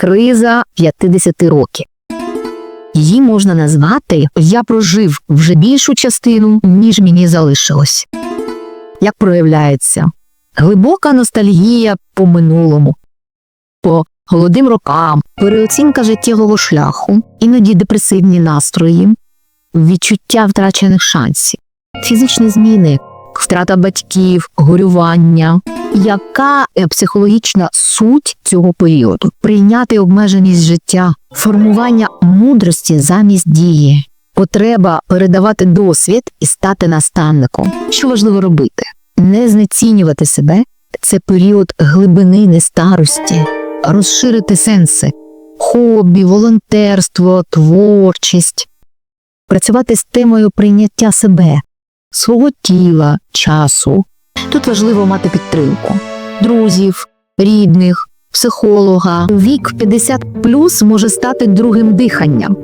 криза 50 років. Її можна назвати Я прожив вже більшу частину, ніж мені залишилось. Як проявляється? Глибока ностальгія по минулому, по голодим рокам, переоцінка життєвого шляху, іноді депресивні настрої, відчуття втрачених шансів, фізичні зміни, втрата батьків, горювання. Яка е, психологічна суть цього періоду? Прийняти обмеженість життя, формування мудрості замість дії, потреба передавати досвід і стати наставником. Що важливо робити? Не знецінювати себе це період глибини нестарості, розширити сенси, хобі, волонтерство, творчість, працювати з темою прийняття себе, свого тіла, часу. Тут важливо мати підтримку друзів, рідних, психолога. Вік 50 плюс може стати другим диханням.